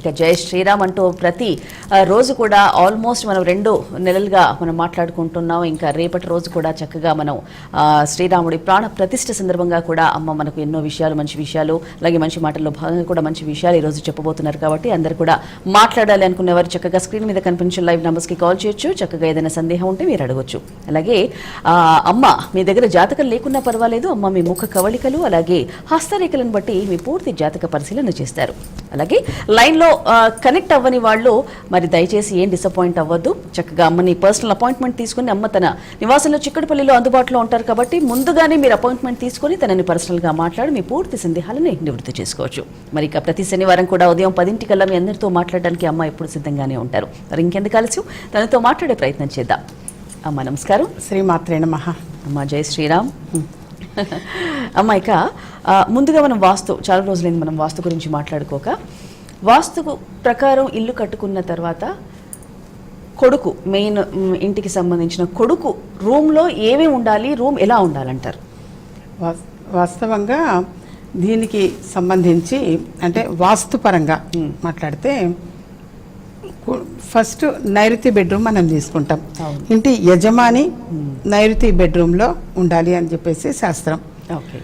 ఇక జయ శ్రీరామ్ అంటూ ప్రతి రోజు కూడా ఆల్మోస్ట్ మనం రెండు నెలలుగా మనం మాట్లాడుకుంటున్నాం. ఇంకా రేపటి రోజు కూడా చక్కగా మనం శ్రీరాముడి ప్రాణ ప్రతిష్ఠ సందర్భంగా కూడా అమ్మ మనకు ఎన్నో విషయాలు మంచి విషయాలు అలాగే మంచి మాటల్లో భాగంగా కూడా మంచి విషయాలు ఈరోజు చెప్పబోతున్నారు కాబట్టి అందరు కూడా మాట్లాడాలి అనుకునేవారు చక్కగా స్క్రీన్ మీద కనిపించే లైవ్ నెంబర్స్కి కాల్ చేయొచ్చు. చక్కగా ఏదైనా సందేహం ఉంటే మీరు అడగొచ్చు. అలాగే అమ్మ మీ దగ్గర జాతకం లేకున్నా పర్వాలేదు. అమ్మ మీ ముఖ కవళికలు అలాగే హస్తరేఖలను బట్టి మీ పూర్తి జాతక పరిశీలన చేస్తారు. అలాగే లైన్లో లో కనెక్ట్ అవ్వని వాళ్ళు మరి దయచేసి ఏం డిసప్పాయింట్ అవ్వద్దు. చక్కగా అమ్మని పర్సనల్ అపాయింట్మెంట్ తీసుకుని అమ్మ తన నివాసంలో చిక్కడపల్లిలో అందుబాటులో ఉంటారు కాబట్టి ముందుగానే మీరు అపాయింట్మెంట్ తీసుకొని తనని పర్సనల్గా మాట్లాడి మీ పూర్తి సందేహాలను నివృత్తి చేసుకోవచ్చు. మరి ఇక ప్రతి శనివారం కూడా ఉదయం పదింటికల్లా మీ అందరితో మాట్లాడడానికి అమ్మ ఎప్పుడు సిద్ధంగానే ఉంటారు. మరి ఇంకెందుకు ఆలస్యం? తనతో మాట్లాడే ప్రయత్నం చేద్దాం. అమ్మ నమస్కారం. శ్రీమాత్రే నమ. అమ్మ జై శ్రీరామ్. అమ్మ ఇక ముందుగా మనం వాస్తు చాలా రోజులైంది మనం వాస్తు గురించి మాట్లాడుకోక. వాస్తు ప్రకారం ఇల్లు కట్టుకున్న తర్వాత కొడుకు మెయిన్ ఇంటికి సంబంధించిన కొడుకు రూమ్లో ఏమేమి ఉండాలి రూమ్ ఎలా ఉండాలంటారు? వాస్- వాస్తవంగా దీనికి సంబంధించి అంటే వాస్తుపరంగా మాట్లాడితే ఫస్ట్ నైరుతి బెడ్రూమ్ మనం తీసుకుంటాం. ఇంటి యజమాని నైరుతి బెడ్రూమ్లో ఉండాలి అని చెప్పేసి శాస్త్రం. ఓకే.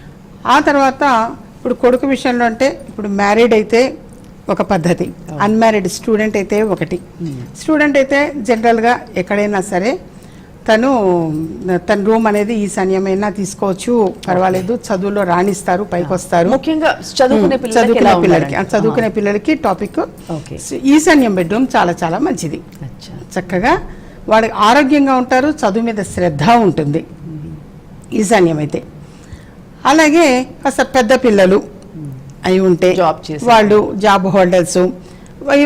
ఆ తర్వాత ఇప్పుడు కొడుకు విషయంలో అంటే ఇప్పుడు మ్యారీడ్ అయితే ఒక పద్ధతి. అన్మ్యారీడ్ స్టూడెంట్ అయితే ఒకటి. స్టూడెంట్ అయితే జనరల్గా ఎక్కడైనా సరే తను తన రూమ్ అనేది ఈశాన్యమైనా తీసుకోవచ్చు. పర్వాలేదు చదువులో రాణిస్తారు పైకి వస్తారు ముఖ్యంగా చదువుకునే పిల్లలకి చదువుకునే పిల్లలకి ఉండాలంట? చదువుకునే పిల్లలకి టాపిక్ ఈశాన్యం బెడ్రూమ్ చాలా చాలా మంచిది. చక్కగా వాడికి ఆరోగ్యంగా ఉంటారు చదువు మీద శ్రద్ధ ఉంటుంది. ఈశాన్యం అయితే అలాగే కాస్త పెద్ద పిల్లలు. అయి ఉంటే చేసే వాళ్ళు జాబ్ హోల్డర్స్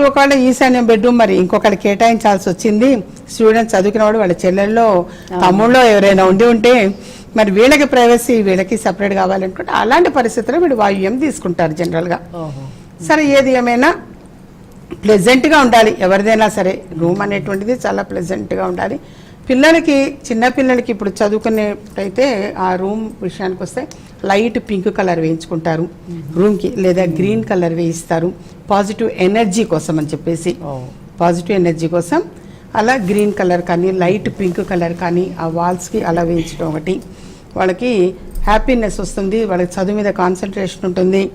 ఒకవేళ ఈశాన్యం బెడ్రూమ్ మరి ఇంకొకటి కేటాయించాల్సి వచ్చింది. స్టూడెంట్స్ చదువుకున్న వాడు వాళ్ళ చెల్లెల్లో తమ్ముళ్ళో ఎవరైనా ఉండి ఉంటే మరి వీళ్ళకి ప్రైవసీ వీళ్ళకి సపరేట్ కావాలనుకుంటే అలాంటి పరిస్థితుల్లో వీడు వాయువ్యం తీసుకుంటారు జనరల్గా సరే ఏది ఏమైనా ప్లెజెంట్గా ఉండాలి. ఎవరిదైనా సరే రూమ్ అనేటువంటిది చాలా ప్లెజెంట్గా ఉండాలి. పిల్లలకి చిన్న పిల్లలకి ఇప్పుడు చదువుకునేటైతే ఆ రూమ్ విషయానికి వస్తే లైట్ పింక్ కలర్ వేయించుకుంటారు. రూమ్కి లేదా గ్రీన్ కలర్ వేయిస్తారు. పాజిటివ్ ఎనర్జీ కోసం అని చెప్పేసి. పాజిటివ్ ఎనర్జీ కోసం. అలా గ్రీన్ కలర్ కానీ లైట్ పింక్ కలర్ కానీ ఆ వాల్స్కి అలా వేయించడం ఒకటి. వాళ్ళకి హ్యాపీనెస్ వస్తుంది. వాళ్ళకి చదువు మీద కాన్సన్ట్రేషన్ ఉంటుంది.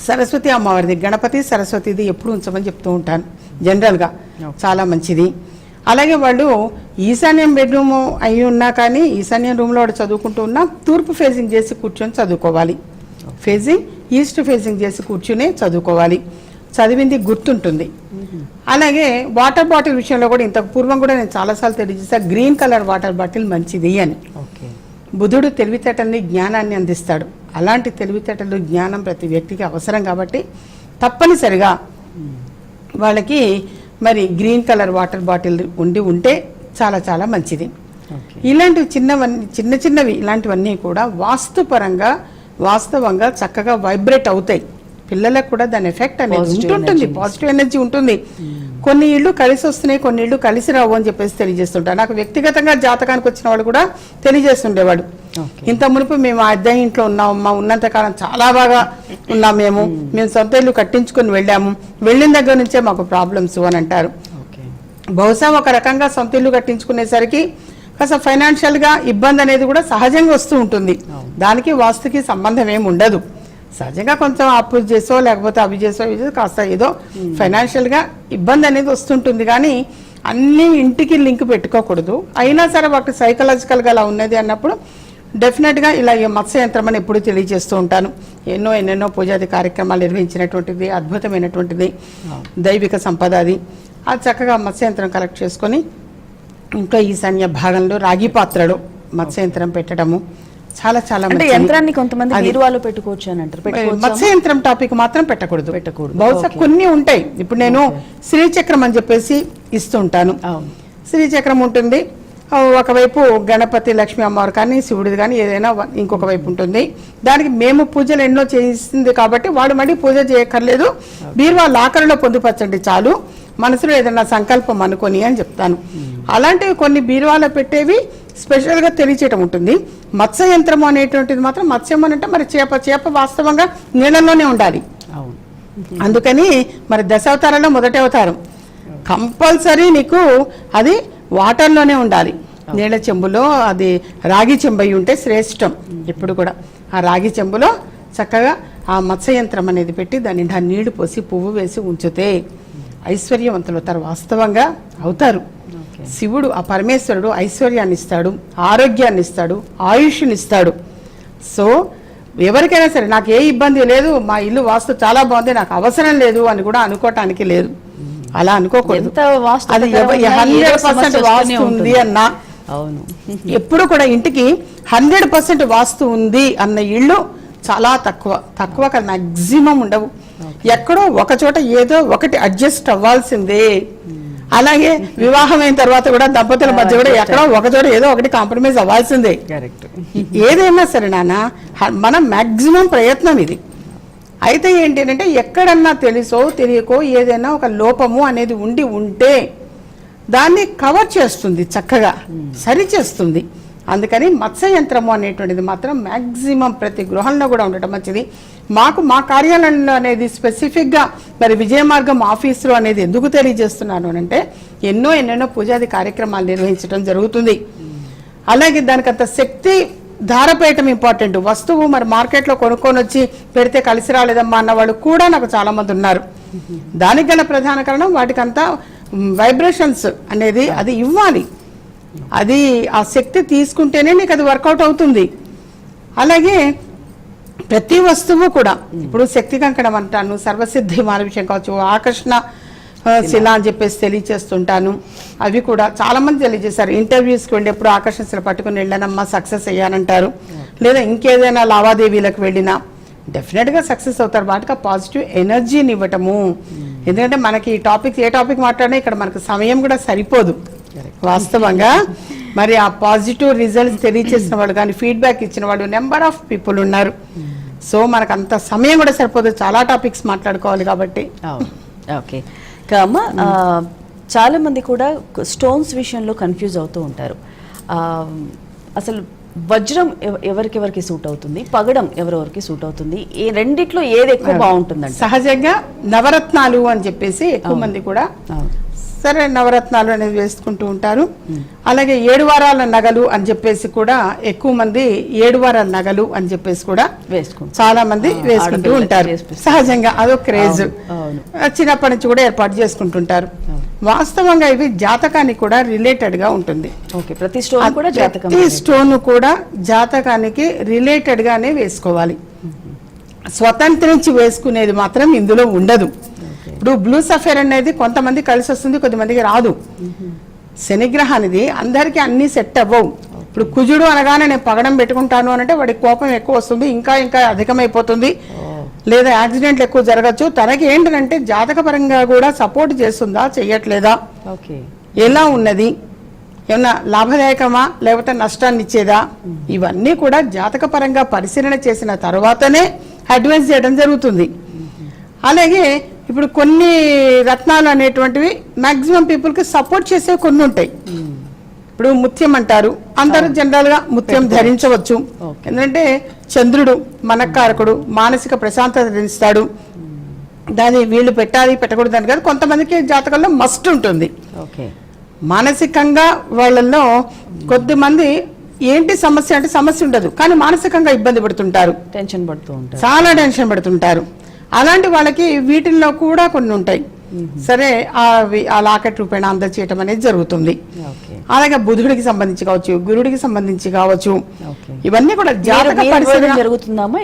సరస్వతి అమ్మవారిది గణపతి సరస్వతిది ఎప్పుడు ఉంచమని చెప్తూ ఉంటాను. జనరల్గా చాలా మంచిది. అలాగే వాళ్ళు ఈశాన్యం బెడ్రూమ్ అయి ఉన్నా కానీ ఈశాన్యం రూమ్లో వాడు చదువుకుంటూ ఉన్నా తూర్పు ఫేసింగ్ చేసి కూర్చొని చదువుకోవాలి. ఫేసింగ్ ఈస్ట్ ఫేసింగ్ చేసి కూర్చుని చదువుకోవాలి. చదివింది గుర్తుంటుంది. అలాగే వాటర్ బాటిల్ విషయంలో కూడా ఇంతకు పూర్వం కూడా నేను చాలాసార్లు తెలియజేస్తా గ్రీన్ కలర్ వాటర్ బాటిల్ మంచిది అని. ఓకే. బుధుడు తెలివితేటల్ని జ్ఞానాన్ని అందిస్తాడు. అలాంటి తెలివితేటలు జ్ఞానం ప్రతి వ్యక్తికి అవసరం కాబట్టి తప్పనిసరిగా వాళ్ళకి మరి గ్రీన్ కలర్ వాటర్ బాటిల్ ఉండి ఉంటే చాలా చాలా మంచిది. ఇలాంటివి చిన్నవన్నీ చిన్న చిన్నవి ఇలాంటివన్నీ కూడా వాస్తుపరంగా వాస్తవంగా చక్కగా వైబ్రేట్ అవుతాయి. పిల్లలకు కూడా దాని ఎఫెక్ట్ అనేది ఉంటుంటుంది పాజిటివ్ ఎనర్జీ ఉంటుంది. కొన్ని ఇళ్ళు కలిసి వస్తున్నాయి కొన్ని ఇళ్ళు కలిసి రావు అని చెప్పేసి తెలియజేస్తుంటారు. నాకు వ్యక్తిగతంగా జాతకానికి వచ్చిన వాళ్ళు కూడా తెలియజేస్తుండేవాడు. ఇంత మునుపు మేము ఆ అద్దె ఇంట్లో ఉన్నామమ్మా ఉన్నంత కాలం చాలా బాగా ఉన్నాం మేము. మేము. సొంత ఇల్లు కట్టించుకొని వెళ్ళాము. వెళ్ళిన దగ్గర నుంచే మాకు ప్రాబ్లమ్స్ అని అంటారు. బహుశా ఒక రకంగా సొంత ఇల్లు కట్టించుకునేసరికి కాస్త ఫైనాన్షియల్గా ఇబ్బంది అనేది కూడా సహజంగా వస్తూ ఉంటుంది. దానికి వాస్తుకి సంబంధం ఏమి ఉండదు. సహజంగా కొంచెం అప్పు చేసో లేకపోతే అవి చేసో ఇవి కాస్త ఏదో ఫైనాన్షియల్గా ఇబ్బంది అనేది వస్తుంటుంది. కానీ అన్ని ఇంటికి లింక్ పెట్టుకోకూడదు. అయినా సరే వాటి సైకలాజికల్గా అలా ఉన్నది అన్నప్పుడు డెఫినెట్గా ఇలా ఈ మత్స్య యంత్రం అని ఎప్పుడు తెలియజేస్తూ ఉంటాను. ఎన్నో ఎన్నెన్నో పూజాది కార్యక్రమాలు నిర్వహించినటువంటిది అద్భుతమైనటువంటిది దైవిక సంపద అది. అది చక్కగా మత్స్య యంత్రం కలెక్ట్ చేసుకొని ఇంకా ఈశాన్య భాగంలో రాగి పాత్రలో మత్స్య యంత్రం పెట్టడము. చాలా చాలా అంటే. యంత్రాన్ని కొంతమంది బీరువాలో పెట్టుకోవచ్చు అని అంటారు. పెట్టుకోవచ్చా? మత్స్య యంత్రం టాపిక్ మాత్రం పెట్టకూడదు. పెట్టకూడదు. బహుశా. కొన్ని ఉంటాయి. ఇప్పుడు నేను శ్రీచక్రం అని చెప్పేసి ఇస్తూ ఉంటాను. అవును. శ్రీచక్రం ఉంటుంది. ఒకవైపు గణపతి లక్ష్మీ అమ్మవారు కానీ శివుడిది కానీ ఏదైనా ఇంకొక వైపు ఉంటుంది. దానికి మేము పూజలు ఎన్నో చేసింది కాబట్టి వాడు మళ్ళీ పూజ చేయక్కర్లేదు. బీరువా లాకర్లో పొందుపరచండి చాలు. మనసులో ఏదైనా సంకల్పం అనుకొని అని చెప్తాను. అలాంటివి కొన్ని బీరువాలో పెట్టేవి స్పెషల్గా తెలియచేయటం ఉంటుంది. మత్స్య యంత్రము అనేటువంటిది మాత్రం మత్స్యం అని అంటే మరి చేప చేప వాస్తవంగా నీళ్ళలోనే ఉండాలి. అందుకని మరి దశావతారంలో మొదటి అవతారం. కంపల్సరీ నీకు అది వాటర్లోనే ఉండాలి. నీళ్ళ చెంబులో అది రాగి చెంబు అయి ఉంటే శ్రేష్టం ఇప్పుడు కూడా. ఆ రాగి చెంబులో చక్కగా ఆ మత్స్య యంత్రం అనేది పెట్టి దాని నిండా నీళ్ళు పోసి పువ్వు వేసి ఉంచితే ఐశ్వర్యవంతులు అవుతారు. వాస్తవంగా అవుతారు. శివుడు ఆ పరమేశ్వరుడు ఐశ్వర్యాన్ని ఇస్తాడు ఆరోగ్యాన్ని ఇస్తాడు ఆయుష్ని ఇస్తాడు. సో ఎవరికైనా సరే నాకు ఏ ఇబ్బంది లేదు మా ఇల్లు వాస్తు చాలా బాగుంది నాకు అవసరం లేదు అని కూడా అనుకోవటానికి లేదు. అలా అనుకోకూడదు. అది హండ్రెడ్ పర్సెంట్ వాస్తు ఉంది. అన్నా అవును. ఎప్పుడు కూడా ఇంటికి హండ్రెడ్ పర్సెంట్ వాస్తు ఉంది అన్న ఇళ్ళు చాలా తక్కువ. తక్కువ కదా మాక్సిమం ఉండవు. ఎక్కడో ఒక చోట ఏదో ఒకటి అడ్జస్ట్ అవ్వాల్సిందే. అలాగే వివాహం అయిన తర్వాత కూడా దంపతుల మధ్య కూడా ఎక్కడో ఒక చోట ఏదో ఒకటి కాంప్రమైజ్ అవ్వాల్సిందే. కరెక్ట్ ఏదైనా సరే నాన్న మన మాక్సిమం ప్రయత్నం ఇది. అయితే ఏంటంటే ఎక్కడన్నా తెలుసో తెలియకో ఏదైనా ఒక లోపము అనేది ఉండి ఉంటే దాన్ని కవర్ చేస్తుంది చక్కగా సరిచేస్తుంది అందుకని మత్స్య యంత్రము అనేటువంటిది మాత్రం మ్యాక్సిమం ప్రతి గృహంలో కూడా ఉండటం మంచిది. మాకు మా కార్యాలయంలో అనేది స్పెసిఫిక్గా మరి విజయ మార్గం ఆఫీసులో అనేది ఎందుకు తెలియజేస్తున్నాను అంటే ఎన్నో ఎన్నెన్నో పూజాది కార్యక్రమాలు నిర్వహించడం జరుగుతుంది. అలాగే దానికంత శక్తి ధారపేయటం ఇంపార్టెంట్. వస్తువు మరి మార్కెట్లో కొనుక్కొని వచ్చి పెడితే కలిసి రాలేదమ్మా అన్న వాళ్ళు కూడా నాకు చాలామంది ఉన్నారు. దానికి గల ప్రధాన కారణం వాటికంతా వైబ్రేషన్స్ అనేది అది ఇవ్వాలి. అది ఆ శక్తి తీసుకుంటేనే నీకు అది వర్కౌట్ అవుతుంది. అలాగే ప్రతి వస్తువు కూడా ఇప్పుడు శక్తి కంకణం అంటాను సర్వసిద్ధి మాన విషయం కావచ్చు ఆకర్షణ శిల అని చెప్పేసి తెలియచేస్తుంటాను. అవి కూడా చాలా మంది తెలియజేశారు ఇంటర్వ్యూస్కి వెళ్ళేప్పుడు ఆకర్షణ శిల పట్టుకుని వెళ్ళానమ్మా సక్సెస్ అయ్యానంటారు. లేదా ఇంకేదైనా లావాదేవీలకు వెళ్ళినా డెఫినెట్గా సక్సెస్ అవుతారు. వాటికి పాజిటివ్ ఎనర్జీని ఇవ్వటము. ఎందుకంటే మనకి ఈ టాపిక్ ఏ టాపిక్ మాట్లాడినా ఇక్కడ మనకు సమయం కూడా సరిపోదు. వాస్తవంగా మరి ఆ పాజిటివ్ రిజల్ట్స్ తెలియచేసిన వాళ్ళు కానీ ఫీడ్బ్యాక్ ఇచ్చిన వాళ్ళు నెంబర్ ఆఫ్ పీపుల్ ఉన్నారు. సో మనకు అంత సమయం కూడా సరిపోదు. చాలా టాపిక్స్ మాట్లాడుకోవాలి కాబట్టి. ఓకే ఇక అమ్మ ఆ, చాలా మంది కూడా స్టోన్స్ విషయంలో కన్ఫ్యూజ్ అవుతూ ఉంటారు. అసలు వజ్రం ఎవ- ఎవరికెవరికి సూట్ అవుతుంది? పగడం ఎవరెవరికి సూట్ అవుతుంది? ఈ రెండిట్లో ఏది ఎక్కువ బాగుంటుందంట సహజంగా నవరత్నాలు అని చెప్పేసి ఎక్కువ మంది కూడా సరే నవరత్నాలు అనేది వేసుకుంటూ ఉంటారు. అలాగే ఏడు వారాల నగలు అని చెప్పేసి కూడా ఎక్కువ మంది ఏడు వారాల నగలు అని చెప్పేసి కూడా వేసుకుంటాం చాలా మంది వేసుకుంటూ ఉంటారు. సహజంగా అదో క్రేజ్. చిన్నప్పటి నుంచి కూడా ఏర్పాటు చేసుకుంటుంటారు. వాస్తవంగా ఇవి జాతకానికి కూడా రిలేటెడ్గా ఉంటుంది ప్రతి స్టోన్ కూడా ప్రతి స్టోన్ కూడా జాతకానికి రిలేటెడ్ గానే వేసుకోవాలి స్వతంత్రించి వేసుకునేది మాత్రం ఇందులో ఉండదు. ఇప్పుడు బ్లూ సఫేర్ అనేది కొంతమంది కలిసి వస్తుంది కొద్దిమందికి రాదు. శనిగ్రహానిది అందరికీ అన్ని సెట్ అవ్వవు. ఇప్పుడు కుజుడు అనగానే నేను పగడం పెట్టుకుంటాను అంటే వాడికి కోపం ఎక్కువ వస్తుంది ఇంకా ఇంకా అధికమైపోతుంది. లేదా యాక్సిడెంట్లు ఎక్కువ జరగచ్చు. తనకి ఏంటంటే జాతకపరంగా కూడా సపోర్ట్ చేస్తుందా చెయ్యట్లేదా? ఓకే. ఎలా ఉన్నది? ఏమన్నా లాభదాయకమా? లేకపోతే నష్టాన్ని ఇచ్చేదా? ఇవన్నీ కూడా జాతకపరంగా పరిశీలన చేసిన తర్వాతనే అడ్వైస్ చేయడం జరుగుతుంది. అలాగే ఇప్పుడు కొన్ని రత్నాలు అనేటువంటివి మాక్సిమం పీపుల్కి సపోర్ట్ చేసే కొన్ని ఉంటాయి. ఇప్పుడు ముత్యం అంటారు. అందరూ జనరల్గా ముత్యం ధరించవచ్చు. ఎందుకంటే చంద్రుడు మనకారకుడు మానసిక ప్రశాంతత ఇస్తాడు దాన్ని వీళ్ళు పెట్టాలి పెట్టకూడదు అని కాదు. కొంతమందికి జాతకంలో మస్ట్ ఉంటుంది. ఓకే. మానసికంగా వాళ్ళల్లో కొద్దిమంది ఏంటి సమస్య అంటే సమస్య ఉండదు. కానీ మానసికంగా ఇబ్బంది పడుతుంటారు. టెన్షన్ పడుతూ ఉంటారు. చాలా టెన్షన్ పడుతుంటారు. అలాంటి వాళ్ళకి వీటిల్లో కూడా కొన్ని ఉంటాయి సరే ఆ లాకెట్ రూపేణ అందచేయటం అనేది జరుగుతుంది అలాగే బుధుడికి సంబంధించి కావచ్చు గురుడికి సంబంధించి కావచ్చు ఇవన్నీ కూడా జాతక పరిశీలన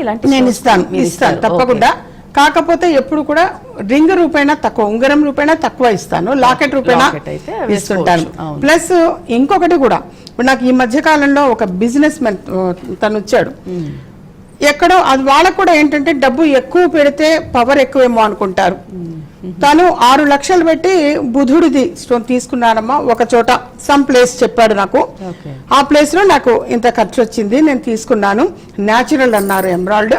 ఇలాంటి నేను? ఇస్తాను ఇస్తాను. తప్పకుండా కాకపోతే ఎప్పుడు కూడా రింగ్ రూపేణ తక్కువ ఉంగరం రూపేణ తక్కువ ఇస్తాను లాకెట్ రూపేణ. ఇస్తుంటాను. ప్లస్ ఇంకొకటి కూడా ఇప్పుడు నాకు ఈ మధ్య కాలంలో ఒక బిజినెస్ మెన్ తను వచ్చాడు. ఎక్కడో అది వాళ్ళకు కూడా ఏంటంటే డబ్బు ఎక్కువ పెడితే పవర్ ఎక్కువేమో అనుకుంటారు. తను ఆరు లక్షలు పెట్టి బుధుడిది స్టోన్ తీసుకున్నానమ్మా ఒక చోట సమ్ ప్లేస్ చెప్పాడు నాకు. ఆ ప్లేస్లో నాకు ఇంత ఖర్చు వచ్చింది నేను తీసుకున్నాను. న్యాచురల్ అన్నారు ఎమరాల్డ్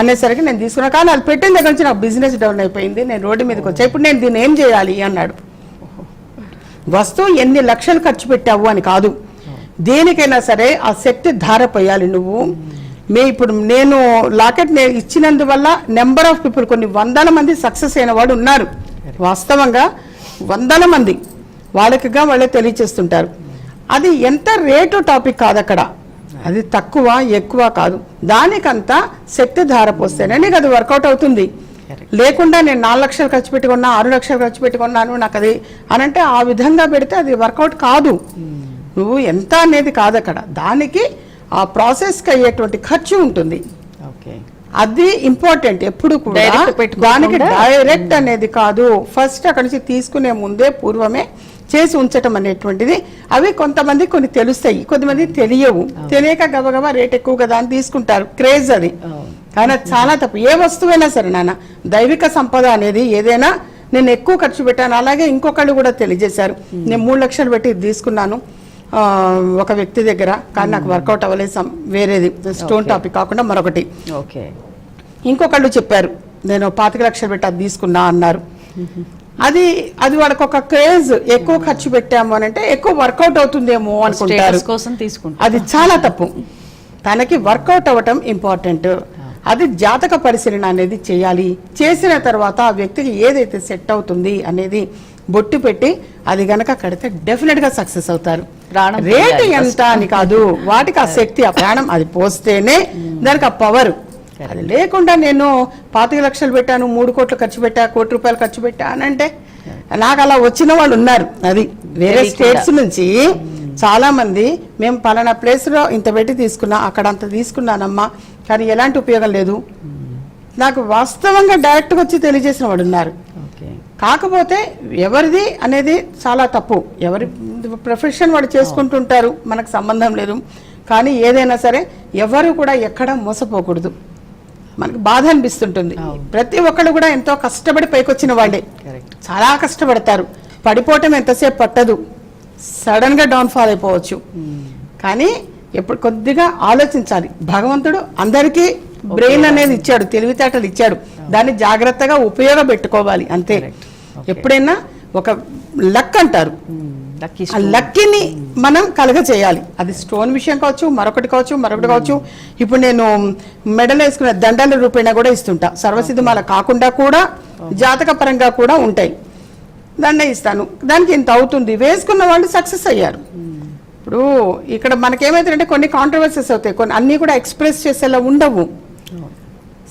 అనేసరికి నేను తీసుకున్నాను కానీ అది పెట్టిన దగ్గర నుంచి నాకు బిజినెస్ డౌన్ అయిపోయింది. నేను రోడ్డు మీదకి వచ్చా. ఇప్పుడు నేను దీన్ని ఏం చేయాలి అన్నాడు. వస్తువు ఎన్ని లక్షలు ఖర్చు పెట్టావు అని కాదు. దేనికైనా సరే ఆ శక్తి ధార పోయాలి నువ్వు. మే ఇప్పుడు నేను లాకెట్ ఇచ్చినందువల్ల నెంబర్ ఆఫ్ పీపుల్ కొన్ని వందల మంది సక్సెస్ అయిన వాడు ఉన్నారు. వాస్తవంగా వందల మంది వాళ్ళకిగా వాళ్ళే తెలియచేస్తుంటారు. అది ఎంత రేటు టాపిక్ కాదు అక్కడ అది తక్కువ ఎక్కువ కాదు. దానికంతా శక్తి ధార పోస్తేనే నీకు అది వర్కౌట్ అవుతుంది. లేకుండా నేను నాలుగు లక్షలు ఖర్చు పెట్టుకున్నా ఆరు లక్షలు ఖర్చు పెట్టుకున్నాను నాకు అది అని అంటే ఆ విధంగా పెడితే అది వర్కౌట్ కాదు. నువ్వు ఎంత అనేది కాదు అక్కడ దానికి ఆ ప్రాసెస్కి అయ్యేటువంటి ఖర్చు ఉంటుంది. ఓకే. అది ఇంపార్టెంట్ ఎప్పుడు కూడా దానికి డైరెక్ట్ అనేది కాదు. ఫస్ట్ అక్కడి నుంచి తీసుకునే ముందే పూర్వమే చేసి ఉంచటం అనేటువంటిది. అవి కొంతమంది కొన్ని తెలుస్తాయి. కొంతమంది తెలియవు. తెలియక గబగబా రేట్ ఎక్కువ కదా అని తీసుకుంటారు. క్రేజ్ అది. కానీ చాలా తప్పు. ఏ వస్తువైనా సరే నాన్న దైవిక సంపద అనేది ఏదైనా నేను ఎక్కువ ఖర్చు పెట్టాను. అలాగే ఇంకొకళ్ళు కూడా తెలియజేశారు. నేను మూడు లక్షలు పెట్టి తీసుకున్నాను. ఒక వ్యక్తి దగ్గర కానీ నాకు వర్కౌట్ అవ్వలేదు some వేరేది స్టోన్ టాపిక్ కాకుండా మరొకటి. ఓకే ఇంకొకళ్ళు చెప్పారు నేను పాతిక లక్షలు పెట్టి అది తీసుకున్నా అన్నారు. అది అది వాళ్ళకి ఒక క్రేజ్ ఎక్కువ ఖర్చు పెట్టాము అని అంటే ఎక్కువ వర్కౌట్ అవుతుందేమో అనుకుంటారు. కోసం అది చాలా తప్పు. తనకి వర్కౌట్ అవ్వటం ఇంపార్టెంట్ అది జాతక పరిశీలన అనేది చేయాలి. చేసిన తర్వాత ఆ వ్యక్తికి ఏదైతే సెట్ అవుతుంది అనేది బొట్టు పెట్టి అది గనక కడితే డెఫినెట్గా సక్సెస్ అవుతారు. రేటు ఎంత అని కాదు వాటికి ఆ శక్తి ఆ ప్రాణం అది పోస్తేనే దానికి ఆ పవర్ అది లేకుండా నేను పాతిక లక్షలు పెట్టాను మూడు కోట్లు ఖర్చు పెట్టా కోటి రూపాయలు ఖర్చు పెట్టా అని అంటే నాకు అలా వచ్చిన వాళ్ళు ఉన్నారు. అది వేరే. స్టేట్స్ నుంచి చాలా మంది మేము పలానా ప్లేస్లో ఇంత పెట్టి తీసుకున్నా అక్కడ అంత తీసుకున్నానమ్మా కానీ ఎలాంటి ఉపయోగం లేదు. నాకు వాస్తవంగా డైరెక్ట్ వచ్చి తెలియజేసిన వాడు ఉన్నారు. కాకపోతే ఎవరిది అనేది చాలా తప్పు. ఎవరి ప్రొఫెషన్ వాడు చేసుకుంటుంటారు మనకు సంబంధం లేదు. కానీ ఏదైనా సరే ఎవరు కూడా ఎక్కడ మోసపోకూడదు. మనకు బాధ అనిపిస్తుంటుంది. ప్రతి ఒక్కళ్ళు కూడా ఎంతో కష్టపడి పైకొచ్చిన వాళ్ళే. చాలా కష్టపడతారు. పడిపోవటం ఎంతసేపు పట్టదు. సడన్గా డౌన్ ఫాల్ అయిపోవచ్చు కానీ ఎప్పుడు కొద్దిగా ఆలోచించాలి. భగవంతుడు అందరికీ బ్రెయిన్ అనేది ఇచ్చాడు తెలివితేటలు ఇచ్చాడు. దాన్ని జాగ్రత్తగా ఉపయోగపెట్టుకోవాలి అంతే. ఎప్పుడైనా ఒక లక్ అంటారు. లక్కీ ఆ లక్కీని మనం కలగ చేయాలి. అది స్టోన్ విషయం కావచ్చు మరొకటి కావచ్చు మరొకటి కావచ్చు. ఇప్పుడు నేను మెడల్ వేసుకునే దండల రూపేణా కూడా ఇస్తుంటా. సర్వసిద్ధమాల కాకుండా కూడా జాతక పరంగా కూడా ఉంటాయి. దండ ఇస్తాను. దానికి ఇంత అవుతుంది. వేసుకున్న వాళ్ళు సక్సెస్ అయ్యారు. ఇప్పుడు ఇక్కడ మనకేమైతుందంటే కొన్ని కాంట్రవర్సీస్ అవుతాయి. కొన్ని అన్ని కూడా ఎక్స్ప్రెస్ చేసేలా ఉండవు.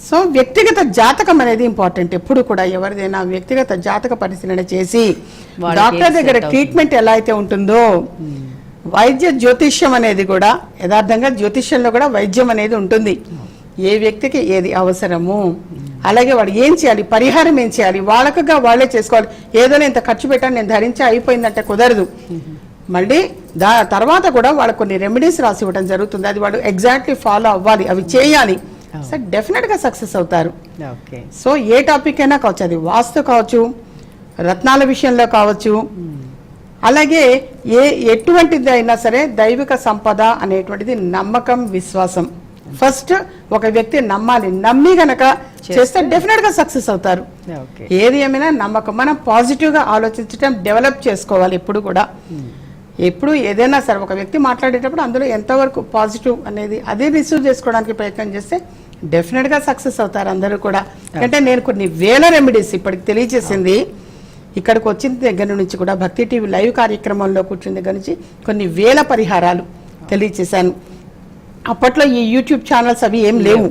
సో వ్యక్తిగత జాతకం అనేది ఇంపార్టెంట్. ఎప్పుడు కూడా ఎవరిదైనా వ్యక్తిగత జాతక పరిశీలన చేసి డాక్టర్ దగ్గర. ట్రీట్మెంట్ ఎలా అయితే ఉంటుందో వైద్య జ్యోతిష్యం అనేది కూడా యథార్థంగా జ్యోతిష్యంలో కూడా వైద్యం అనేది ఉంటుంది. ఏ వ్యక్తికి ఏది అవసరము? అలాగే వాడు ఏం చేయాలి? పరిహారం ఏం చేయాలి? వాళ్ళకుగా వాళ్ళే చేసుకోవాలి. ఏదో నేను ఇంత ఖర్చు పెట్టాను నేను ధరించి అయిపోయిందంటే కుదరదు. మళ్ళీ దా తర్వాత కూడా వాళ్ళకు కొన్ని రెమెడీస్ రాసి ఇవ్వడం జరుగుతుంది. అది వాడు ఎగ్జాక్ట్లీ ఫాలో అవ్వాలి. అవి చేయాలి. సో డెఫినెట్గా సక్సెస్ అవుతారు. సో ఏ టాపిక్ అయినా కావచ్చు అది వాస్తు కావచ్చు రత్నాల విషయంలో కావచ్చు అలాగే ఏ ఎటువంటిది అయినా సరే దైవిక సంపద అనేటువంటిది నమ్మకం విశ్వాసం. ఫస్ట్ ఒక వ్యక్తి నమ్మాలి నమ్మి గనక చేస్తే డెఫినెట్గా సక్సెస్ అవుతారు. ఏది ఏమైనా నమ్మకం మనం పాజిటివ్గా ఆలోచించడం డెవలప్ చేసుకోవాలి ఎప్పుడు కూడా. ఎప్పుడు ఏదైనా సరే ఒక వ్యక్తి మాట్లాడేటప్పుడు అందులో ఎంతవరకు పాజిటివ్ అనేది అదే రిసీవ్ చేసుకోవడానికి ప్రయత్నం చేస్తే డెఫినెట్గా సక్సెస్ అవుతారు అందరూ కూడా. అంటే నేను కొన్ని వేల రెమెడీస్ ఇప్పటికి తెలియజేసింది. ఇక్కడికి వచ్చిన దగ్గర నుంచి కూడా భక్తి టీవీ లైవ్ కార్యక్రమంలో కూర్చున్న దగ్గర నుంచి కొన్ని వేల పరిహారాలు తెలియజేశాను. అప్పట్లో ఈ యూట్యూబ్ ఛానల్స్ అవి ఏం లేవు.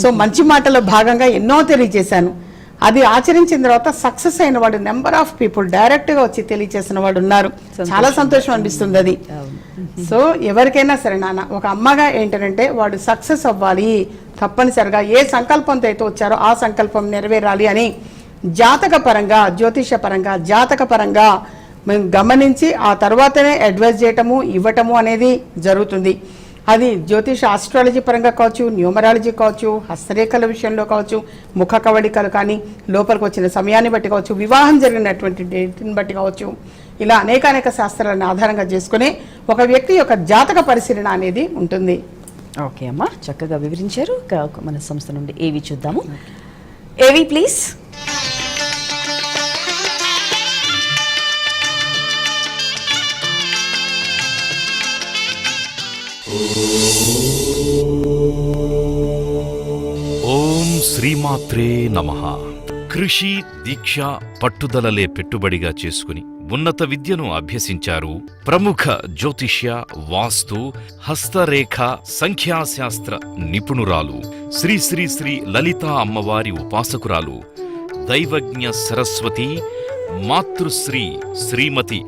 సో మంచి మాటలో భాగంగా ఎన్నో తెలియజేశాను. అది ఆచరించిన తర్వాత సక్సెస్ అయిన వాడు నెంబర్ ఆఫ్ పీపుల్ డైరెక్ట్గా వచ్చి తెలియజేసిన వాడు ఉన్నారు. చాలా సంతోషం అనిపిస్తుంది అది. సో ఎవరికైనా సరే నాన్న ఒక అమ్మగా ఏంటంటే వాడు సక్సెస్ అవ్వాలి తప్పనిసరిగా ఏ సంకల్పంతో అయితే వచ్చారో ఆ సంకల్పం నెరవేరాలి అని జాతక పరంగా జ్యోతిష పరంగా జాతక పరంగా మేము గమనించి ఆ తర్వాతనే అడ్వైజ్ చేయటము ఇవ్వటము అనేది జరుగుతుంది. అది జ్యోతిష ఆస్ట్రాలజీ పరంగా కావచ్చు న్యూమరాలజీ కావచ్చు హస్తరేఖల విషయంలో కావచ్చు ముఖ కవళికలు కానీ లోపలికి వచ్చిన సమయాన్ని బట్టి కావచ్చు వివాహం జరిగినటువంటి డేట్ని బట్టి కావచ్చు ఇలా అనేక అనేక శాస్త్రాలను ఆధారంగా చేసుకుని ఒక వ్యక్తి యొక్క జాతక పరిశీలన అనేది ఉంటుంది. ఓకే అమ్మా చక్కగా వివరించారు. మన సంస్థ నుండి ఏవి చూద్దాము? ఏవి ప్లీజ్ శ్రీమాత్రే నమ. కృషి దీక్ష పట్టుదలలే పెట్టుబడిగా చేసుకుని ఉన్నత విద్యను అభ్యసించారు ప్రముఖ జ్యోతిష్య వాస్తు హస్తరేఖ సంఖ్యాశాస్త్ర నిపుణురాలు శ్రీ శ్రీ శ్రీ లలితా అమ్మవారి ఉపాసకురాలు దైవజ్ఞ సరస్వతి మాతృశ్రీ శ్రీమతి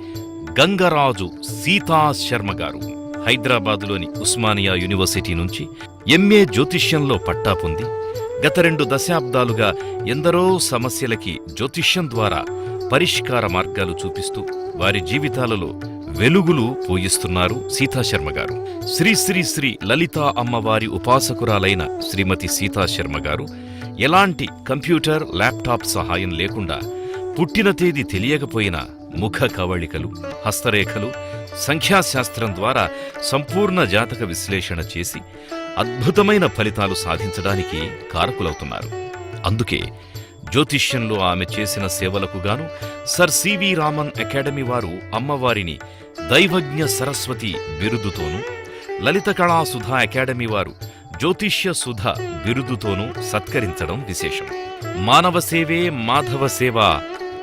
గంగరాజు సీతా శర్మ గారు. హైదరాబాదులోని ఉస్మానియా యూనివర్సిటీ నుంచి ఎంఏ జ్యోతిష్యంలో పట్టా పొంది గత రెండు దశాబ్దాలుగా ఎందరో సమస్యలకి జ్యోతిష్యం ద్వారా పరిష్కార మార్గాలు చూపిస్తూ వారి జీవితాలలో వెలుగులు పోయిస్తున్నారు సీతాశర్మ గారు. శ్రీ శ్రీ శ్రీ లలితా అమ్మవారి ఉపాసకురాలైన శ్రీమతి సీతాశర్మ గారు ఎలాంటి కంప్యూటర్ ల్యాప్టాప్ సహాయం లేకుండా పుట్టిన తేదీ తెలియకపోయినా ముఖ కవళికలు హస్తరేఖలు సంఖ్యాశాస్త్రం ద్వారా సంపూర్ణ జాతక విశ్లేషణ చేసి అద్భుతమైన ఫలితాలు సాధించడానికి కారకులవుతున్నారు. అందుకే జ్యోతిష్యంలో ఆమె చేసిన సేవలకు గాను సర్ సివి రామన్ అకాడమీ వారు అమ్మవారిని దైవజ్ఞ సరస్వతి బిరుదుతోనూ లలిత కళా సుధా అకాడమీ వారు జ్యోతిష్య సుధ బిరుదుతోనూ సత్కరించడం విశేషం. మానవ సేవే మాధవ సేవ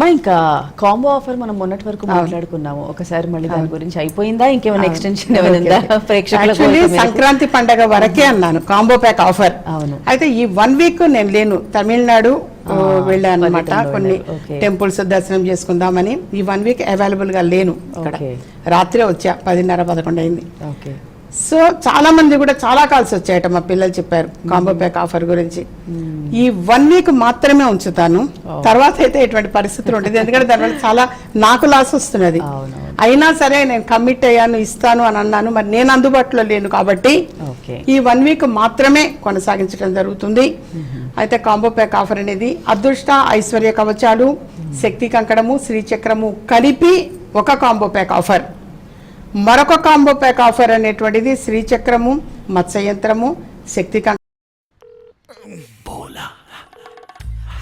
అమ్మా ఇంకా కాంబో ఆఫర్ మనం మొన్నటి వరకు మాట్లాడుకున్నాము. ఒకసారి మళ్ళీ దాని గురించి అయిపోయిందా? ఇంకేమైనా ఎక్స్టెన్షన్ ఏమైనా ప్రేక్షకుల? సంక్రాంతి పండగ వరకే అన్నాను కాంబో ప్యాక్ ఆఫర్ అవును. అయితే ఈ వన్ వీక్ నేను లేను తమిళనాడు వెళ్ళాను అనమాట కొన్ని. టెంపుల్స్ దర్శనం చేసుకుందామని ఈ వన్ వీక్ అవైలబుల్గా లేను ఇక్కడ. Okay. రాత్రే వచ్చా పదిన్నర పదకొండు అయింది. ఓకే. సో చాలా మంది కూడా చాలా కాల్స్ వచ్చాయట. మా పిల్లలు చెప్పారు కాంబో ప్యాక్ ఆఫర్ గురించి. ఈ వన్ వీక్ మాత్రమే ఉంచుతాను. తర్వాత అయితే ఎటువంటి పరిస్థితులు ఉంటుంది ఎందుకంటే దానివల్ల చాలా నాకు లాస్ వస్తున్నది. అయినా సరే నేను కమిట్ అయ్యాను ఇస్తాను అని అన్నాను. మరి నేను అందుబాటులో లేను కాబట్టి ఈ వన్ వీక్ మాత్రమే కొనసాగించడం జరుగుతుంది. అయితే కాంబో ప్యాక్ ఆఫర్ అనేది అదృష్ట ఐశ్వర్య కవచాలు శక్తి కంకణము శ్రీచక్రము కలిపి ఒక కాంబో ప్యాక్ ఆఫర్ మరొక కాంబో ప్యాక్ ఆఫర్ అనేటువంటిది శ్రీచక్రము మత్స్యయంత్రము శక్తి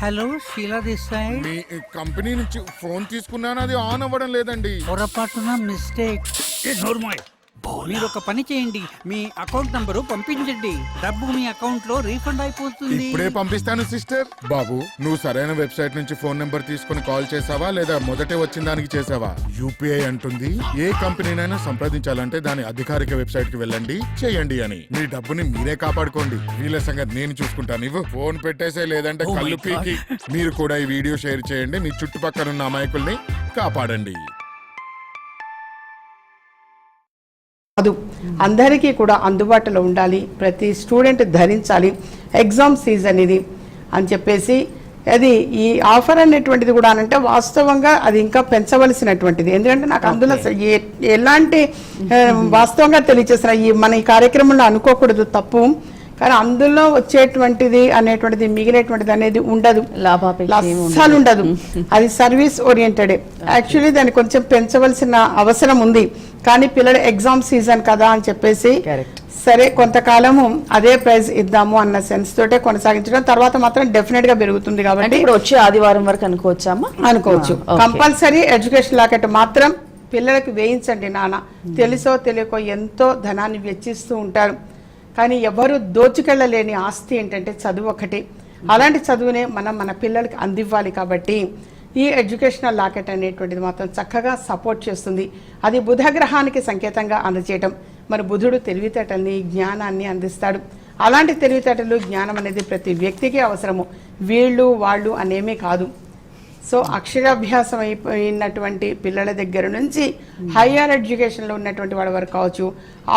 హలో షీలా దేశాయ్. మీ కంపెనీ నుంచి ఫోన్ తీసుకున్నాను అది ఆన్ అవ్వడం లేదండి. పొరపాటున మిస్టేక్. మీరు ఒక పని చేయండి. మీ అకౌంట్ నంబరు పంపించండి. డబ్బు మీ అకౌంట్లో రీఫండ్ అయిపోతుంది. ఇప్పుడే పంపిస్తాను సిస్టర్. బాబు నువ్వు సరైన వెబ్సైట్ నుంచి ఫోన్ నెంబర్ తీసుకుని కాల్ చేసావా? లేదా మొదటే వచ్చిన దానికి చేసావా? యూపీఐ అంటుంది. ఏ కంపెనీనైనా సంప్రదించాలంటే దాని అధికారిక వెబ్సైట్కి వెళ్ళండి. చేయండి అని. మీ డబ్బుని మీరే కాపాడుకోండి. వీళ్ళ సంగతి నేను చూసుకుంటాను. ఇవ్వు. ఫోన్ పెట్టేసే లేదంటే Oh కళ్ళు. పీకి. మీరు కూడా ఈ వీడియో షేర్ చేయండి. మీ చుట్టుపక్కల ఉన్న అమాయకుల్ని కాపాడండి. కాదు. అందరికీ కూడా అందుబాటులో ఉండాలి. ప్రతి స్టూడెంట్ ధరించాలి. ఎగ్జామ్ సీజన్ ఇది అని చెప్పేసి అది ఈ ఆఫర్ అనేటువంటిది కూడా అంటే వాస్తవంగా అది ఇంకా పెంచవలసినటువంటిది. ఎందుకంటే నాకు అందులో ఎలాంటి వాస్తవంగా తెలియచేసిన ఈ మన ఈ కార్యక్రమంలో అనుకోకూడదు తప్పు. కానీ అందులో వచ్చేటువంటిది అనేటువంటిది మిగిలేటువంటిది అనేది ఉండదు. ఏమీ ఉండదు. అస్సలు ఉండదు అది సర్వీస్ ఓరియంటెడ్ యాక్చువల్లీ దాన్ని కొంచెం పెంచవలసిన అవసరం ఉంది. కానీ పిల్లల ఎగ్జామ్ సీజన్ కదా అని చెప్పేసి. సరే కొంతకాలము అదే ప్రైస్ ఇద్దాము అన్న సెన్స్ తోటే కొనసాగించడం. తర్వాత మాత్రం డెఫినెట్గా పెరుగుతుంది కాబట్టి వచ్చే ఆదివారం వరకు అనుకోవచ్చా అమ్మా? అనుకోవచ్చు. కంపల్సరీ ఎడ్యుకేషన్ లాకెట్ మాత్రం పిల్లలకి వేయించండి నాన్న. తెలుసో తెలియకో ఎంతో ధనాన్ని వెచ్చిస్తూ ఉంటారు. కానీ ఎవరు దోచుకెళ్ళలేని ఆస్తి ఏంటంటే చదువు ఒకటి. అలాంటి చదువునే మనం మన పిల్లలకి అందివ్వాలి కాబట్టి ఈ ఎడ్యుకేషనల్ లాకెట్ అనేటువంటిది మాత్రం చక్కగా సపోర్ట్ చేస్తుంది. అది బుధగ్రహానికి సంకేతంగా అందజేయటం. మరి బుధుడు తెలివితేటల్ని జ్ఞానాన్ని అందిస్తాడు. అలాంటి తెలివితేటలు జ్ఞానం అనేది ప్రతి వ్యక్తికి అవసరము. వీళ్ళు వాళ్ళు అనేమీ కాదు. సో అక్షరాభ్యాసం అయిపోయినటువంటి పిల్లల దగ్గర నుంచి హయ్యర్ ఎడ్యుకేషన్లో ఉన్నటువంటి వాళ్ళ వరకు కావచ్చు.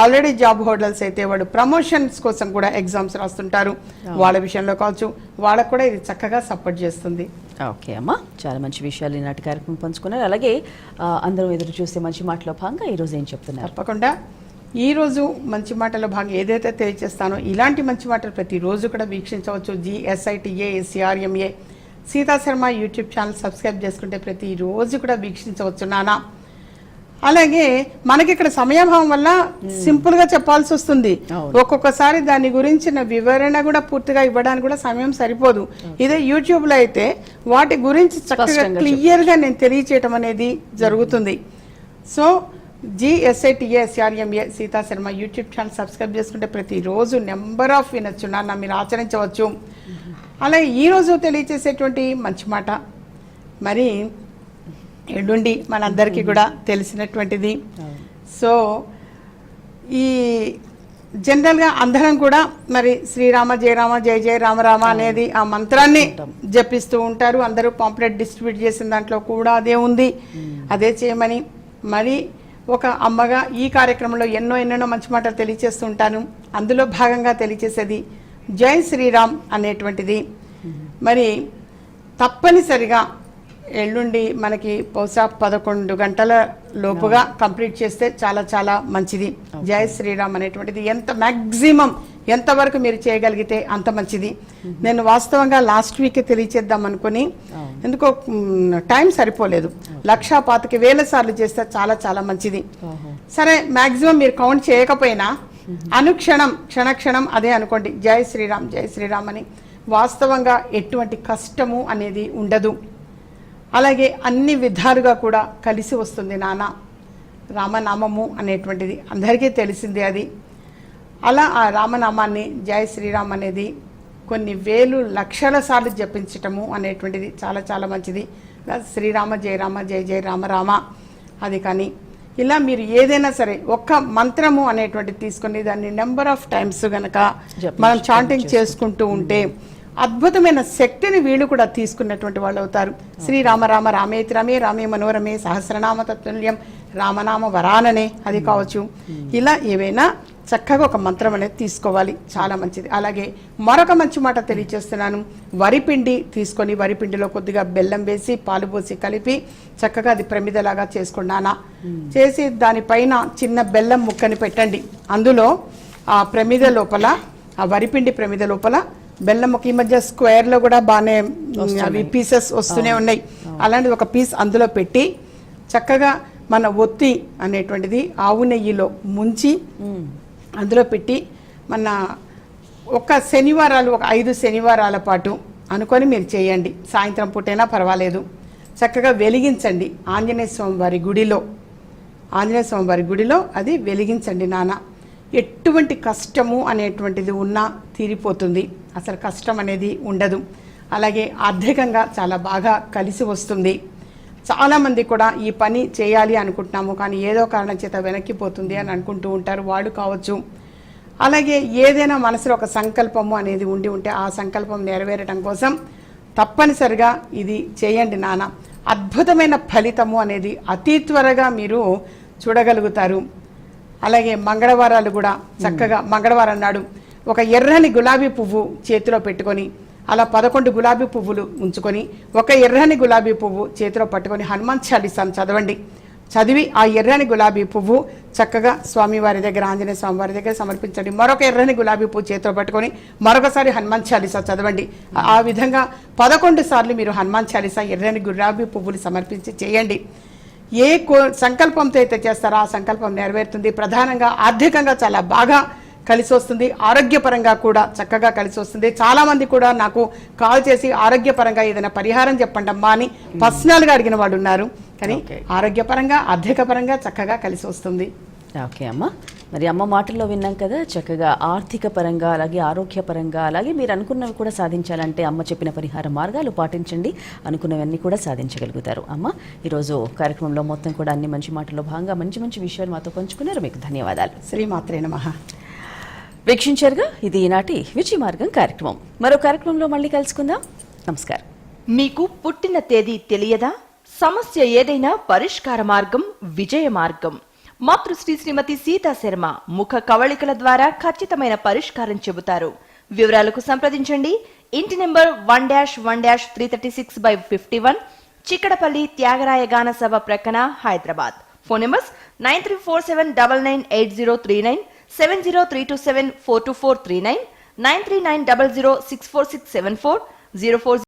ఆల్రెడీ జాబ్ హోల్డర్స్ అయితే వాడు ప్రమోషన్స్ కోసం కూడా ఎగ్జామ్స్ రాస్తుంటారు. వాళ్ళ విషయంలో కావచ్చు. వాళ్ళకు కూడా ఇది చక్కగా సపోర్ట్ చేస్తుంది. ఓకే అమ్మా. చాలా మంచి విషయాలు ఈనాటి కార్యక్రమం పంచుకున్నారు. అలాగే అందరం ఎదురు చూస్తే మంచి మాటలో భాగంగా ఈరోజు ఏం చెప్తున్నారు? తప్పకుండా. ఈ రోజు మంచి మాటల భాగం ఏదైతే తెలియజేస్తానో ఇలాంటి మంచి మాటలు ప్రతిరోజు కూడా వీక్షించవచ్చు. జిఎస్ఐటిఏ ఎస్సిఆర్ఎంఏ Sita Sharma YouTube channel subscribe చేసుకుంటే ప్రతిరోజు కూడా వీక్షించవచ్చు నానా అలాగే మనకి ఇక్కడ సమయాభావం వల్ల సింపుల్గా చెప్పాల్సి వస్తుంది. ఒక్కొక్కసారి దాని గురించిన వివరణ కూడా పూర్తిగా ఇవ్వడానికి కూడా సమయం సరిపోదు. ఇదే యూట్యూబ్లో అయితే వాటి గురించి చక్కగా క్లియర్గా నేను తెలియచేయటం అనేది జరుగుతుంది. So జిఎస్ఐటిఎస్ఆర్ఎంఏ Sita Sharma YouTube channel subscribe చేసుకుంటే ప్రతిరోజు నెంబర్ ఆఫ్ వినొచ్చు నాన్న మీరు ఆచరించవచ్చు. అలాగే ఈరోజు తెలియచేసేటువంటి మంచి మాట. మరి ఎల్లుండి మనందరికీ కూడా తెలిసినటువంటిది. సో ఈ జనరల్గా అందరం కూడా మరి శ్రీరామ జయరామ జయ జయ రామరామ అనేది ఆ మంత్రాన్ని జపిస్తూ ఉంటారు. అందరూ పాంప్లెట్ డిస్ట్రిబ్యూట్ చేసిన దాంట్లో కూడా అదే ఉంది. అదే చేయమని మరి ఒక అమ్మగా ఈ కార్యక్రమంలో ఎన్నో ఎన్నెన్నో మంచి మాటలు తెలియచేస్తుంటాను అందులో భాగంగా తెలియచేసేది జై శ్రీరామ్ అనేటువంటిది. మరి తప్పనిసరిగా ఎల్లుండి మనకి బహుశా పదకొండు గంటల లోపుగా కంప్లీట్ చేస్తే చాలా చాలా మంచిది. జై శ్రీరామ్ అనేటువంటిది ఎంత మ్యాక్సిమం ఎంతవరకు మీరు చేయగలిగితే అంత మంచిది. నేను వాస్తవంగా లాస్ట్ వీక్ తెలియచేద్దాం అనుకుని ఎందుకో టైం సరిపోలేదు. లక్షా పాతిక వేల సార్లు చేస్తే చాలా చాలా మంచిది. సరే మ్యాక్సిమం మీరు కౌంట్ చేయకపోయినా అనుక్షణం క్షణక్షణం అదే అనుకోండి. జై శ్రీరామ్ జై శ్రీరామ్ అని. వాస్తవంగా ఎటువంటి కష్టము అనేది ఉండదు. అలాగే అన్ని విధాలుగా కూడా కలిసి వస్తుంది నాన్న రామనామము అనేటువంటిది అందరికీ తెలిసిందే అది. అలా ఆ రామనామాన్ని జై శ్రీరామ్ అనేది కొన్ని వేలు లక్షల సార్లు జపించటము అనేటువంటిది చాలా చాలా మంచిది. శ్రీరామ జయ రామ జయ జయ రామ రామ. అది కానీ ఇలా మీరు ఏదైనా సరే ఒక్క మంత్రము అనేటువంటిది తీసుకొని దాన్ని నెంబర్ ఆఫ్ టైమ్స్ గనక మనం చాంటింగ్ చేసుకుంటూ ఉంటే అద్భుతమైన శక్తిని వీళ్ళు కూడా తీసుకున్నటువంటి వాళ్ళు అవుతారు. శ్రీరామ రామ రామేతి రమే రామే మనోరమే సహస్రనామ తత్తుల్యం రామనామ వరాననే అది కావచ్చు. ఇలా ఏవైనా చక్కగా ఒక మంత్రం అనేది తీసుకోవాలి. చాలా మంచిది. అలాగే మరొక మంచి మాట తెలియజేస్తున్నాను వరిపిండి తీసుకొని వరిపిండిలో కొద్దిగా బెల్లం వేసి పాలు పోసి కలిపి చక్కగా అది ప్రమిదలాగా చేసుకున్నానా చేసి దానిపైన చిన్న బెల్లం ముక్కని పెట్టండి. అందులో ఆ ప్రమిద లోపల ఆ వరిపిండి ప్రమిద లోపల బెల్లం ముక్క ఈ మధ్య స్క్వేర్లో కూడా బాగానే అవి పీసెస్ వస్తూనే ఉన్నాయి. అలాంటిది ఒక పీస్ అందులో పెట్టి చక్కగా మన ఒత్తి అనేటువంటిది ఆవు నెయ్యిలో ముంచి అందులో పెట్టి మన ఒక శనివారాలు ఒక ఐదు శనివారాల పాటు అనుకొని మీరు చేయండి. సాయంత్రం పూటైనా పర్వాలేదు. చక్కగా వెలిగించండి. ఆంజనేయ స్వామి వారి గుడిలో. ఆంజనేయ స్వామి వారి గుడిలో అది వెలిగించండి నాన్న. ఎటువంటి కష్టము అనేటువంటిది ఉన్నా తీరిపోతుంది. అసలు కష్టం అనేది ఉండదు. అలాగే ఆర్థికంగా చాలా బాగా కలిసి వస్తుంది. చాలామంది కూడా ఈ పని చేయాలి అనుకుంటున్నాము కానీ ఏదో కారణం చేత వెనక్కిపోతుంది అని అనుకుంటూ ఉంటారు. వాళ్ళు కావచ్చు. అలాగే ఏదైనా మనసులో ఒక సంకల్పము అనేది ఉండి ఉంటే ఆ సంకల్పం నెరవేరటం కోసం తప్పనిసరిగా ఇది చేయండి నాన్న. అద్భుతమైన ఫలితము అనేది అతి త్వరగా మీరు చూడగలుగుతారు. అలాగే మంగళవారాలు కూడా చక్కగా మంగళవారం నాడు ఒక ఎర్రని గులాబీ పువ్వు చేతిలో పెట్టుకొని అలా పదకొండు గులాబీ పువ్వులు ఉంచుకొని ఒక ఎర్రని గులాబీ పువ్వు చేతిలో పట్టుకొని హనుమాన్ చాలీసాను చదవండి. చదివి ఆ ఎర్రని గులాబీ పువ్వు చక్కగా స్వామివారి దగ్గర ఆంజనేయ స్వామి వారి దగ్గర సమర్పించండి. మరొక ఎర్రని గులాబీ పువ్వు చేతిలో పట్టుకొని మరొకసారి హనుమాన్ చాలీసా చదవండి. ఆ విధంగా పదకొండు సార్లు మీరు హనుమాన్ చాలీసా ఎర్రని గులాబీ పువ్వులు సమర్పించి చేయండి. ఏ కో సంకల్పంతో అయితే చేస్తారో ఆ సంకల్పం నెరవేరుతుంది. ప్రధానంగా ఆర్థికంగా చాలా బాగా కలిసి వస్తుంది ఆరోగ్యపరంగా కూడా చక్కగా కలిసి వస్తుంది చాలా మంది కూడా నాకు కాల్ చేసి ఆరోగ్యపరంగా ఏదైనా పరిహారం చెప్పండి అమ్మా అని పర్సనల్గా అడిగిన వాళ్ళు ఉన్నారు కానీ. ఆరోగ్యపరంగా ఆర్థిక పరంగా చక్కగా కలిసి వస్తుంది ఓకే అమ్మా. మరి అమ్మ మాటల్లో విన్నాం కదా చక్కగా ఆర్థిక పరంగా అలాగే ఆరోగ్యపరంగా అలాగే మీరు అనుకున్నవి కూడా సాధించాలంటే అమ్మ చెప్పిన పరిహార మార్గాలు పాటించండి. అనుకున్నవన్నీ కూడా సాధించగలుగుతారు. అమ్మ ఈరోజు కార్యక్రమంలో మొత్తం కూడా అన్ని మంచి మాటల్లో భాగంగా మంచి మంచి విషయాలు మాతో పంచుకున్నారు. మీకు ధన్యవాదాలు. శ్రీమాత్రే నమః. వీక్షించారుగా ఇది ఈనాటి విజయ మార్గం కార్యక్రమం. మరో కార్యక్రమంలో మళ్ళీ కలుసుకుందాం. నమస్కారం. మీకు పుట్టిన తేదీ తెలియదా? సమస్య ఏదైనా పరిష్కార మార్గం విజయ మార్గం. మాతృశ్రీ శ్రీమతి సీతా శర్మ ముఖ కవళికల ద్వారా ఖచ్చితమైన పరిష్కారం చెబుతారు. వివరాలకు సంప్రదించండి. ఇంటి number one dash one dash three thirty six by fifty one Chikkadpally Thyagaraya Gana Sabha ప్రక్కన Hyderabad. Phone numbers nine three four seven double nine eight zero three nine seven zero three two seven four two four three nine nine three nine double zero six four six seven four zero four